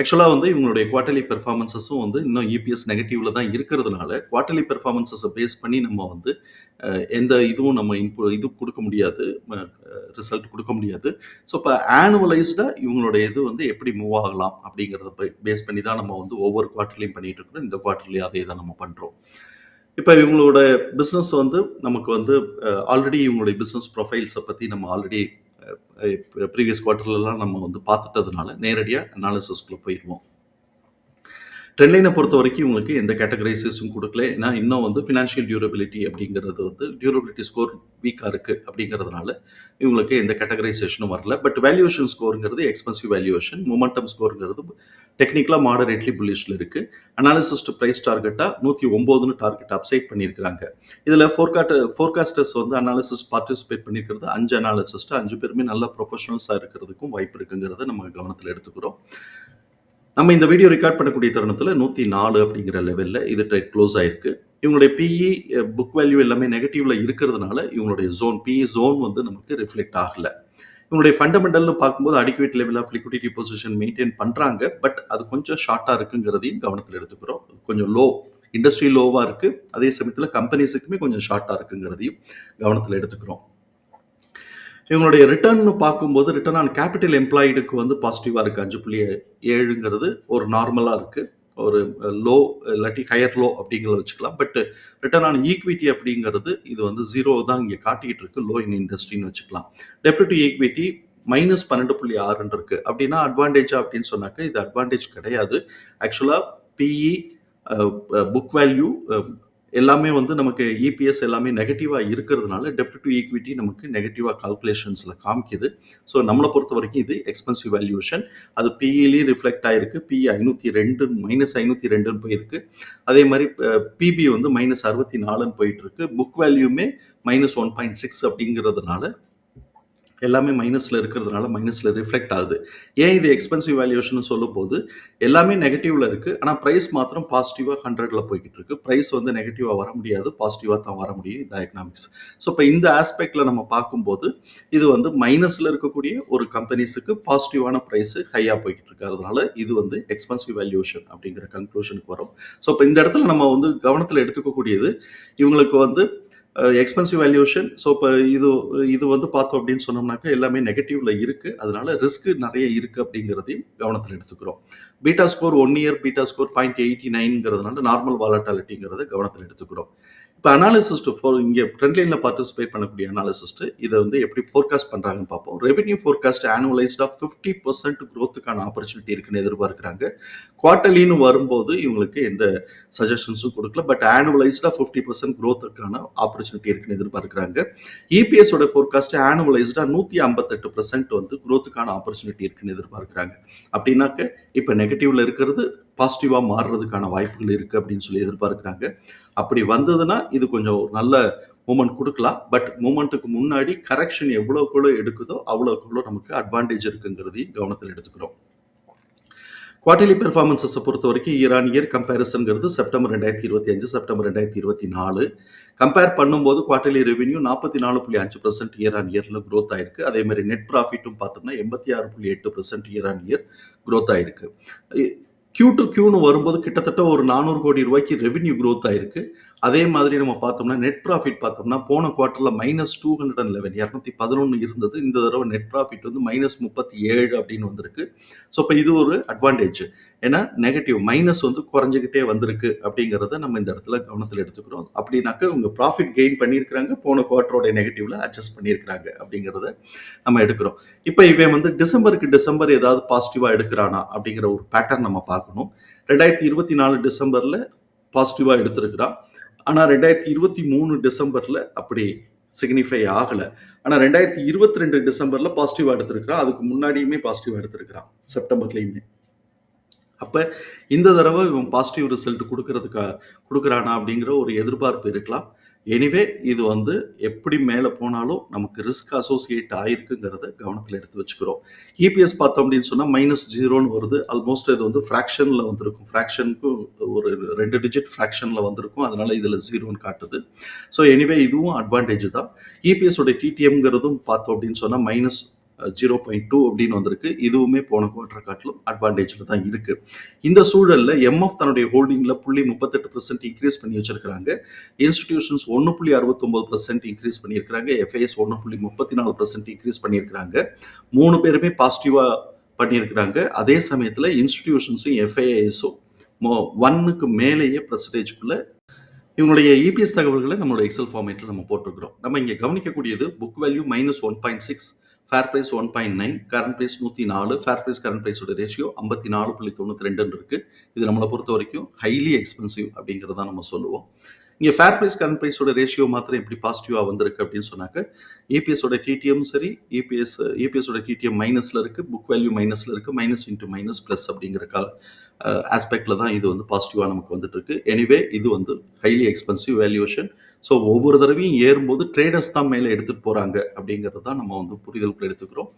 ஆக்சுவலாக வந்து இவங்களுடைய குவார்டர்லி பெர்ஃபார்மன்ஸஸும் வந்து இன்னும் இபிஎஸ் நெகட்டிவ்ல தான் இருக்கிறதுனால குவார்டர்லி பெர்ஃபார்மன்ஸஸை பேஸ் பண்ணி நம்ம வந்து எந்த இதுவும் நம்ம இன்பு இது கொடுக்க முடியாது ரிசல்ட் கொடுக்க முடியாது. ஸோ இப்போ ஆனுவலைஸ்டாக இவங்களுடைய இது வந்து எப்படி மூவ் ஆகலாம் அப்படிங்கிறத பேஸ் பண்ணி தான் நம்ம வந்து ஒவ்வொரு குவார்டர்லையும் பண்ணிட்டு இருக்கிறோம். இந்த குவார்ட்டர்லையும் அதே தான் நம்ம பண்ணுறோம் இப்போ இவங்களோட பிஸ்னஸ் வந்து நமக்கு வந்து ஆல்ரெடி இவங்களுடைய பிஸ்னஸ் ப்ரொஃபைல்ஸை பற்றி நம்ம ஆல்ரெடி ப்ரீவியஸ் குவார்ட்டர்லலாம் நம்ம வந்து பார்த்துட்டதுனால நேரடியாக அனாலிசிஸ்குள்ளே போயிடுவோம் ட்ரெண்ட்லைனை பொறுத்த வரைக்கும் இவங்களுக்கு எந்த கேட்டகரைசஸும் கொடுக்கல. ஏன்னா இன்னும் வந்து ஃபினான்ஷியல் டியூரபிலிட்டி அப்படிங்கிறது வந்து டியூரபிலிட்டி ஸ்கோர் வீக்காக இருக்குது அப்படிங்கிறதுனால இவங்களுக்கு எந்த கேட்டகரைசேஷனும் வரல. பட் வேல்யூவேஷன் ஸ்கோருங்கிறது எக்ஸ்பென்சிவ் வேல்யூவேஷன் மொமெண்டம் ஸ்கோருங்கிறது டெக்னிக்கலாக மாடரேட்லி புல்லிஷில் இருக்குது அனாலிசிஸ்ட் ப்ரைஸ் டார்கெட்டாக நூற்றி ஒம்போதுன்னு டார்கெட் அப்சைட் பண்ணியிருக்கிறாங்க. இதில் ஃபோர்காட் ஃபோர்காஸ்டர்ஸ் வந்து அனாலிசிஸ் பார்ட்டிசிபேட் பண்ணியிருக்கிறது அஞ்சு அனாலிசிஸ்ட்டு அஞ்சு பேருமே நல்ல ப்ரொஃபஷனல்ஸாக இருக்கிறதுக்கும் வாய்ப்பு இருக்குங்கிறத நம்ம கவனத்தில் எடுத்துக்கிறோம். நம்ம இந்த வீடியோ ரெக்கார்ட் பண்ணக்கூடிய தருணத்தில் நூற்றி நாலு அப்படிங்கிற லெவலில் இது ட்ரேட் க்ளோஸ் ஆயிருக்கு. இவங்களுடைய பிஇ புக் வேல்யூ எல்லாமே நெகட்டிவ்ல இருக்கிறதுனால இவங்களுடைய ஜோன் பிஇ ஜோன் வந்து நமக்கு ரிஃப்ளெக்ட் ஆகல. இவங்களுடைய ஃபண்டமெண்டல்னு பார்க்கும்போது adequate level of liquidity position maintain பண்ணுறாங்க பட் அது கொஞ்சம் ஷார்ட்டாக இருக்குங்கிறதையும் கவனத்தில் எடுத்துக்கிறோம். கொஞ்சம் லோ இண்டஸ்ட்ரி லோவாக இருக்குது அதே சமயத்தில் கம்பெனிஸுக்குமே கொஞ்சம் ஷார்ட்டாக இருக்குங்கிறதையும் கவனத்தில் எடுத்துக்கிறோம். இவங்களுடைய ரிட்டர்ன் பார்க்கும்போது ரிட்டர்ன் ஆன் கேபிட்டல் எம்ப்ளாய்டுக்கு வந்து பாசிட்டிவாக இருக்குது அஞ்சு புள்ளி ஏழுங்கிறது ஒரு நார்மலாக இருக்குது ஒரு லோ இல்லாட்டி ஹையர் லோ அப்படிங்கிறத வச்சுக்கலாம். பட் ரிட்டர்ன் ஆன் ஈக்விட்டி அப்படிங்கிறது இது வந்து ஜீரோ தான் இங்கே காட்டிகிட்டு இருக்கு. லோ இன் இண்டஸ்ட்ரின்னு வச்சுக்கலாம். டெப்ட் டு ஈக்விட்டி மைனஸ் பன்னெண்டு புள்ளி ஆறுன்னு இருக்கு. அப்படின்னா அட்வான்டேஜா அப்படின்னு சொன்னாக்க இது அட்வான்டேஜ் கிடையாது. ஆக்சுவலாக பிஇ புக் வேல்யூ எல்லாமே வந்து நமக்கு இபிஎஸ் எல்லாமே நெகட்டிவாக இருக்கிறதுனால டெப்ட் டு ஈக்விட்டி நமக்கு நெகட்டிவாக கால்குலேஷன்ஸில் காமிக்குது. ஸோ நம்மளை பொறுத்த வரைக்கும் இது எக்ஸ்பென்சிவ் வேல்யூஷன் அது பிஇலையும் ரிஃப்ளெக்ட் ஆயிருக்கு. பிஇ ஐநூற்றி ரெண்டு மைனஸ் ஐநூற்றி ரெண்டுன்னு போயிருக்கு. அதே மாதிரி பிபி வந்து மைனஸ் அறுபத்தி நாலுன்னு போயிட்டு இருக்கு. புக் வேல்யூமே மைனஸ் ஒன் பாயிண்ட் சிக்ஸ் அப்படிங்கிறதுனால எல்லாமே மைனஸில் இருக்கிறதுனால மைனஸில் ரிஃப்ளெக்ட் ஆகுது. ஏன் இது எக்ஸ்பென்சிவ் வேல்யூஷன் சொல்லும் போது எல்லாமே நெகட்டிவில் இருக்குது ஆனால் ப்ரைஸ் மாத்திரம் பாசிட்டிவாக ஹண்ட்ரடில் போய்கிட்டு இருக்கு. ப்ரைஸ் வந்து நெகட்டிவாக வர முடியாது. பாசிட்டிவாக தான் வர முடியும். இந்த எக்கனாமிக்ஸ் ஸோ இப்போ இந்த ஆஸ்பெக்டில் நம்ம பார்க்கும்போது இது வந்து மைனஸில் இருக்கக்கூடிய ஒரு கம்பெனிஸுக்கு பாசிட்டிவான ப்ரைஸ் ஹையாக போய்கிட்டு இருக்கிறதுனால இது வந்து எக்ஸ்பென்சிவ் வேல்யூஷன் அப்படிங்கிற கன்க்ளூஷனுக்கு வரும். ஸோ இப்போ இந்த இடத்துல நம்ம வந்து கவனத்தில் எடுத்துக்கக்கூடியது இவங்களுக்கு வந்து எக்ஸ்பென்சிவ் வேல்யூஷன் ஸோ இப்போ இது இது வந்து பார்த்தோம் அப்படின்னு சொன்னோம்னாக்கா எல்லாமே நெகட்டிவ்ல இருக்கு. அதனால ரிஸ்க் நிறைய இருக்கு அப்படிங்கிறதையும் கவனத்தில் எடுத்துக்கிறோம். Beta score one year beta score point eighty நைன்ங்கிறதுனால normal வாலட்டாலிட்டிங்கிறத கவனத்தில் எடுத்துக்கிறோம். இப்போ அனாலிசிஸ்ட் ஃபோர் இங்கே ட்ரெண்ட்லைனில் பார்ட்டிசிபேட் பண்ணக்கூடிய அனாலிசிஸ்ட் இதை வந்து எப்படி ஃபோர்காஸ்ட் பண்ணுறாங்கன்னு பார்ப்போம். ரெவென்யூ ஃபோர்காஸ்ட் ஆனுவலைஸ்டாக ஃபிஃப்டி பர்சன்ட் க்ரோத்துக்கான ஆப்பர்ச்சுனிட்டி இருக்குன்னு எதிர்பார்க்குறாங்க. குவார்ட்டர்லின்னு வரும்போது இவங்களுக்கு எந்த சஜஷன்ஸும் கொடுக்கல. பட் ஆனுவலைஸ்டாக ஃபிஃப்டி பர்சன்ட் க்ரோத்துக்கான ஆப்பர்ச்சுனிட்டி இருக்குன்னு எதிர்பார்க்குறாங்க. இபிஎஸோட ஃபோர்காஸ்ட் ஆனுவலைஸ்டாக நூற்றி ஐம்பத்தெட்டு பர்சன்ட் வந்து க்ரோத்துக்கான ஆப்பர்ச்சுனிட்டி இருக்குன்னு எதிர்பார்க்குறாங்க. அப்படின்னாக்க இப்போ நெகட்டிவில் இருக்கிறது பாசிட்டிவாக மாறுறதுக்கான வாய்ப்புகள் இருக்குது அப்படின்னு சொல்லி எதிர்பார்க்குறாங்க. அப்படி வந்ததுன்னா இது கொஞ்சம் ஒரு நல்ல மூமெண்ட் கொடுக்கலாம். பட் மூமெண்ட்டுக்கு முன்னாடி கரெக்ஷன் எவ்வளோக்குள்ளோ எடுக்குதோ அவ்வளோக்குள்ள நமக்கு அட்வான்டேஜ் இருக்குங்கிறதையும் கவனத்தில் எடுத்துக்கிறோம். குவார்டர்லி பெர்ஃபார்மன்ஸஸை பொறுத்த வரைக்கும் இயர் ஆன் இயர் கம்பேரிசன்கிறது செப்டம்பர் ரெண்டாயிரத்தி இருபத்தி அஞ்சு செப்டம்பர் ரெண்டாயிரத்தி இருபத்தி நாலு. கம்பேர் பண்ணும்போது குவார்டர்லி ரெவென்யூ நாற்பத்தி நாலு புள்ளி அஞ்சு பர்சன்ட் இயர் ஆன் இயரில் க்ரோத் ஆயிருக்கு. அதே மாதிரி நெட் ப்ராஃபிட்டும் பார்த்தோம்னா எண்பத்தி ஆறு புள்ளி எட்டு percent year on year growth ஆயிருக்கு. கியூ டு கியூன்னு வரும்போது கிட்டத்தட்ட ஒரு நானூறு கோடி ரூபாய்க்கு ரெவென்யூ க்ரோத் ஆயிருக்கு. அதே மாதிரி நம்ம பார்த்தோம்னா நெட் ப்ராஃபிட் பார்த்தோம்னா போன குவார்ட்டரில் minus two hundred and eleven இரநூத்தி பதினொன்று இருந்தது. இந்த தடவை நெட் ப்ராஃபிட் வந்து மைனஸ் முப்பத்தி ஏழு அப்படின்னு வந்திருக்கு. ஸோ இப்போ இது ஒரு அட்வான்டேஜ் ஏன்னா நெகட்டிவ் மைனஸ் வந்து குறைஞ்சிக்கிட்டே வந்திருக்கு அப்படிங்கிறத நம்ம இந்த இடத்துல கவனத்தில் எடுத்துக்கிறோம். அப்படின்னாக்க உங்க ப்ராஃபிட் கெயின் பண்ணியிருக்கிறாங்க போன குவார்ட்டரோட நெகட்டிவ்ல அட்ஜஸ்ட் பண்ணியிருக்கிறாங்க அப்படிங்கிறத நம்ம எடுக்கிறோம். இப்போ இவன் வந்து டிசம்பருக்கு டிசம்பர் ஏதாவது பாசிட்டிவாக எடுக்கிறானா அப்படிங்கிற ஒரு பேட்டர்ன் நம்ம பார்க்கணும். ரெண்டாயிரத்தி இருபத்தி நாலு டிசம்பரில் பாசிட்டிவாக எடுத்திருக்கிறான். ஆனால் ரெண்டாயிரத்தி இருபத்தி மூணு டிசம்பரில் அப்படி சிக்னிஃபை ஆகலை. ஆனால் ரெண்டாயிரத்தி இருபத்தி ரெண்டு டிசம்பரில் பாசிட்டிவாக எடுத்திருக்கிறான். அதுக்கு முன்னாடியுமே பாசிட்டிவாக எடுத்திருக்கிறான். செப்டம்பர்லேயுமே. அப்போ இந்த தடவை இவன் பாசிட்டிவ் ரிசல்ட் கொடுக்கறதுக்கா கொடுக்குறானா அப்படிங்கிற ஒரு எதிர்பார்ப்பு இருக்கலாம். எனிவே இது வந்து எப்படி மேலே போனாலும் நமக்கு ரிஸ்க் அசோசியேட் ஆயிருக்குங்கிறத கவனத்தில் எடுத்து வச்சுக்கிறோம். இபிஎஸ் பார்த்தோம் அப்படின்னு சொன்னால் மைனஸ் ஜீரோன்னு வருது. ஆல்மோஸ்ட் இது வந்து ஃப்ராக்ஷனில் வந்திருக்கும். ஃபிராக்ஷனுக்கு ஒரு ரெண்டு டிஜிட் ஃப்ராக்ஷனில் வந்திருக்கும். அதனால இதில் ஜீரோன்னு காட்டுது. ஸோ எனிவே இதுவும் அட்வான்டேஜ் தான். இபிஎஸ் டிடிஎம்ங்கிறதும் பார்த்தோம் அப்படின்னு சொன்னால் மைனஸ் 0.2 அப்படின்னு வந்திருக்கு. இதுவுமே போன குவார்ட்டர் காட்டிலும் அட்வான்டேஜ்ல தான் இருக்கு. இந்த சூழலில் எம்எஃப் தன்னுடைய ஹோல்டிங்கில் புள்ளி முப்பத்தெட்டு பர்சன்ட் இன்க்ரீஸ் பண்ணி வச்சிருக்காங்க. இன்ஸ்டிடியூஷன்ஸ் 1.69% இன்கிரீஸ் பண்ணியிருக்காங்க. எஃப்ஐஎஸ் ஒன்று புள்ளி முப்பத்தி நாலு பர்சன்ட் இன்க்ரீஸ் பண்ணியிருக்கிறாங்க மூணு பேருமே பாசிட்டிவாக பண்ணியிருக்கிறாங்க. அதே சமயத்தில் இன்ஸ்டிடியூஷன்ஸும் எஃப்ஐஎஸும் மொ 1க்கு மேலேயே பர்சன்டேஜ்குள்ளே இவங்களுடைய இபிஎஸ் தகவல்களை நம்மளோட எக்ஸல் ஃபார்மேட்டில் நம்ம போட்டிருக்கிறோம். நம்ம இங்கே கவனிக்கக்கூடியது book value -1.6 fair price one point nine current price நூற்றி நாலு ஃபேர் ப்ரைஸ் கரண்ட் ப்ரைஸோட ரேஷியோ ஐம்பத்தி நாலு புள்ளி தொண்ணூற்றி ரெண்டுன்னு இருக்குது இது நம்மளை பொறுத்த வரைக்கும் ஹைலி எக்ஸ்பென்சிவ் அப்படிங்கிறத நம்ம சொல்லுவோம். இங்கே ஃபேர் ப்ரைஸ் கரண்ட் பிரைஸோட ரேஷியோ மாத்திரம் எப்படி பாசிட்டிவாக வந்திருக்கு அப்படின்னு சொன்னாக்க, ஏபிஎஸோட டிடிஎம் சரி, இபிஎஸ் ஏபிஎஸோட டிடிஎம் மைனஸில் இருக்குது புக் வேல்யூ மைனஸில் இருக்குது மைனஸ் இன்ட்டு மைனஸ் ப்ளஸ் அப்படிங்கிற கால ஆஸ்பெக்டில் தான் இது வந்து பாசிட்டிவாக நமக்கு வந்துட்டு இருக்கு. எனிவே இது வந்து ஹைலி எக்ஸ்பென்சிவ் வேல்யூஷன் ஸோ ஒவ்வொரு தடவையும் ஏறும்போது ட்ரேடர்ஸ் தான் மேலே எடுத்துகிட்டு போகிறாங்க அப்படிங்கிறது தான் நம்ம வந்து புரிதலுக்குள்ள எடுத்துக்கிறோம்.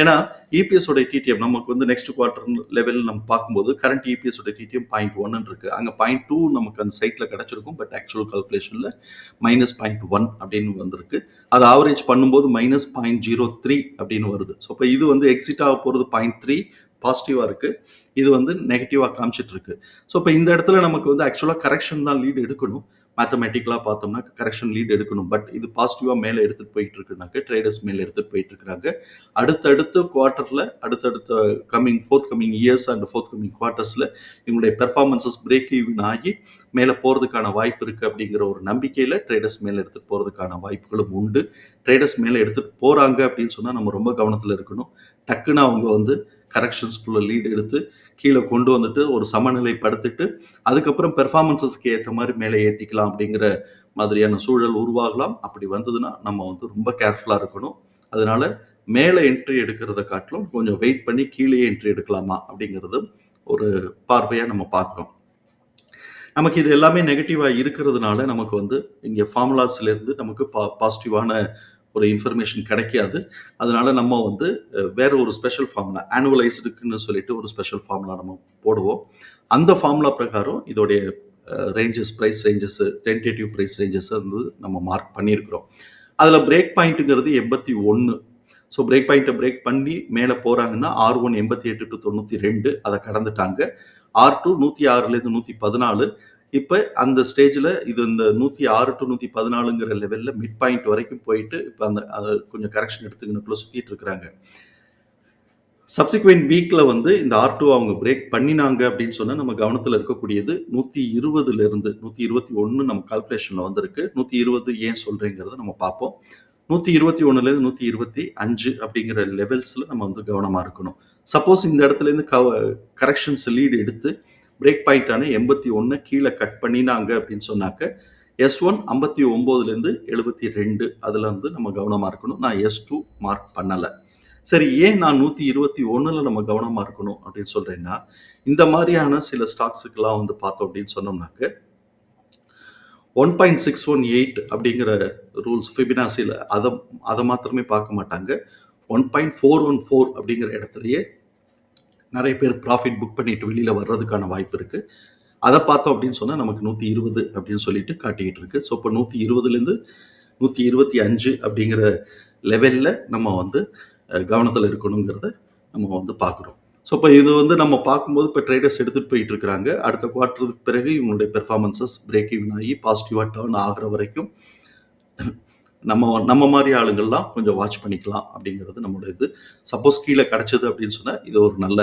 ஏன்னா இபிஎஸோட டிடிஎம் நமக்கு வந்து நெக்ஸ்ட் குவார்டர் லெவல் நம்ம பார்க்கும்போது கரண்ட் இபிஎஸ் ஓட டிடிஎம் 0.1ன்னு இருக்கு. அங்க 0.2 நமக்கு அந்த சைட்டில் கிடைச்சிருக்கும். பட் ஆக்சுவல் கால்குலேஷனில் மைனஸ் பாயிண்ட் ஒன் அப்படின்னு வந்திருக்கு. அது ஆவரேஜ் பண்ணும்போது -0.03 அப்படின்னு வருது. ஸோ இப்போ இது வந்து எக்ஸிட் ஆக போறது 0.3 பாசிட்டிவா இருக்கு. இது வந்து நெகட்டிவாக காமிச்சிட்டு இருக்கு. ஸோ இப்போ இந்த இடத்துல நமக்கு வந்து ஆக்சுவலாக கரெக்ஷன் தான் லீடு எடுக்கணும். மேத்தமெட்டிக்கலாக பார்த்தோம்னா கரெக்ஷன் லீட் எடுக்கணும். பட் இது பாசிட்டிவாக மேலே எடுத்துகிட்டு போயிட்டு இருக்குனாக்க ட்ரேடர்ஸ் மேலே எடுத்துட்டு போயிட்டு இருக்கிறாங்க அடுத்தடுத்த குவார்ட்டரில் அடுத்தடுத்த coming forthcoming years and forthcoming குவார்ட்டர்ஸில் இவங்களுடைய பெர்ஃபார்மன்சஸ் பிரேக் ஈவன் ஆகி மேலே போகிறதுக்கான வாய்ப்பு இருக்குது அப்படிங்கிற ஒரு நம்பிக்கையில் ட்ரேடர்ஸ் மேலே எடுத்துகிட்டு போகிறதுக்கான வாய்ப்புகளும் உண்டு. ட்ரேடர்ஸ் மேலே எடுத்துகிட்டு போகிறாங்க அப்படின்னு சொன்னால் நம்ம ரொம்ப கவனத்தில் இருக்கணும். டக்குன்னு அவங்க வந்து கரெக்ஷன்ஸ்க்குள்ளே லீட் எடுத்து கீழே கொண்டு வந்துட்டு ஒரு சமநிலைப்படுத்திட்டு அதுக்கப்புறம் பெர்ஃபார்மன்ஸஸ்க்கு ஏற்ற மாதிரி மேலே ஏற்றிக்கலாம் அப்படிங்கிற மாதிரியான சூழல் உருவாகலாம். அப்படி வந்ததுன்னா நம்ம வந்து ரொம்ப கேர்ஃபுல்லாக இருக்கணும். அதனால மேலே என்ட்ரி எடுக்கிறத காட்டிலும் கொஞ்சம் வெயிட் பண்ணி கீழே என்ட்ரி எடுக்கலாமா அப்படிங்கிறது ஒரு பார்வையாக நம்ம பார்க்குறோம் நமக்கு இது எல்லாமே நெகட்டிவாக இருக்கிறதுனால நமக்கு வந்து இங்கே ஃபார்முலாஸ்லேருந்து நமக்கு பா பாசிட்டிவான ஒரு இன்ஃபர்மேஷன் கிடைக்காது. அதனால நம்ம வந்து வேற ஒரு ஸ்பெஷல் ஃபார்முலா ஆனுவலைஸ்டுக்குன்னு சொல்லிட்டு ஒரு ஸ்பெஷல் ஃபார்முலா நம்ம போடுவோம். அந்த ஃபார்முலா பிரகாரம் இதோடைய ranges price ranges tentative price ranges வந்து நம்ம மார்க் பண்ணியிருக்கிறோம். அதில் பிரேக் பாயிண்ட்ங்கிறது 81 ஸோ பிரேக் பாயிண்ட்டை பிரேக் பண்ணி மேலே போகிறாங்கன்னா ஆர் ஒன் எண்பத்தி எட்டு டு தொண்ணூற்றி ரெண்டு அதை கடந்துட்டாங்க. R2 106லேருந்து 114 இப்போ அந்த ஸ்டேஜில் இது இந்த நூற்றி ஆறு டு நூற்றி பதினாலுங்கிற லெவலில் மிட் பாயிண்ட் வரைக்கும் போயிட்டு இப்போ அந்த கொஞ்சம் கரெக்ஷன் எடுத்துக்கணுக்குள்ளே சுற்றிட்டு இருக்கிறாங்க. சப்சிக்வெண்ட் வீக்கில் வந்து இந்த R2 அவங்க பிரேக் பண்ணினாங்க அப்படின்னு சொன்னால் நம்ம கவனத்தில் இருக்கக்கூடியது 120லிருந்து 121 நம்ம கால்குலேஷனில் வந்திருக்கு. 120 ஏன் சொல்கிறேங்கிறத நம்ம பார்ப்போம். 121லேருந்து 125 அப்படிங்கிற லெவல்ஸில் நம்ம வந்து கவனமாக இருக்கணும். சப்போஸ் இந்த இடத்துல இருந்து கவ கரெக்ஷன்ஸ் லீடு எடுத்து பிரேக் பாயிண்டான 81 கீழ கட் பண்ணினாங்க அப்படின்னு சொன்னாக்க, எஸ் ஒன் ஐம்பத்தி ஒம்போதுலேருந்து எழுபத்தி ரெண்டு அதில் வந்து நம்ம கவனமாக இருக்கணும். நான் எஸ் டூ மார்க் பண்ணலை சரி ஏன் நான் 121ல நம்ம கவனமாக இருக்கணும் அப்படின்னு சொல்கிறேன்னா இந்த மாதிரியான சில ஸ்டாக்ஸுக்கெல்லாம் வந்து பார்த்தோம் அப்படின்னு சொன்னோம்னாக்க 1.618 அப்படிங்கிற ரூல்ஸ் ஃபிபினாசியில் அதை அதை மாத்திரமே பார்க்க மாட்டாங்க. 1.414 அப்படிங்கிற இடத்துலையே நிறைய பேர் ப்ராஃபிட் புக் பண்ணிட்டு வெளியில் வர்றதுக்கான வாய்ப்பு இருக்குது அதை பார்த்தோம் அப்படின்னு சொன்னால் நமக்கு 120 அப்படின்னு சொல்லிட்டு காட்டிக்கிட்டு இருக்குது ஸோ இப்ப 120லேருந்து 125 அப்படிங்கிற லெவல்ல நம்ம வந்து கவனத்தில் இருக்கணுங்கிறத நம்ம வந்து பார்க்குறோம். ஸோ இப்போ இது வந்து நம்ம பார்க்கும்போது இப்போ ட்ரேடர்ஸ் எடுத்துகிட்டு போயிட்டு இருக்கிறாங்க. அடுத்த குவார்ட்டருக்கு பிறகு இவங்களுடைய பெர்ஃபார்மன்ஸஸ் பிரேக் ஈவன் ஆகி பாசிட்டிவாக டர்ன் ஆகுற வரைக்கும் நம்ம நம்ம மாதிரி ஆளுங்கள்லாம் கொஞ்சம் வாட்ச் பண்ணிக்கலாம் அப்படிங்கிறது நம்மளோட இது. சப்போஸ் கீழே கிடைச்சது அப்படின்னு சொன்னால் இது ஒரு நல்ல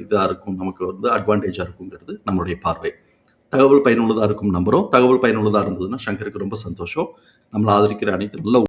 இதாக இருக்கும். நமக்கு வந்து அட்வான்டேஜாக இருக்குங்கிறது நம்மளுடைய பார்வை. தகவல் பயனுள்ளதாக இருக்கும் நம்புகிறோம் தகவல் பயனுள்ளதாக இருந்ததுன்னா சங்கருக்கு ரொம்ப சந்தோஷம். நம்மளை ஆதரிக்கிற அனைத்து நல்ல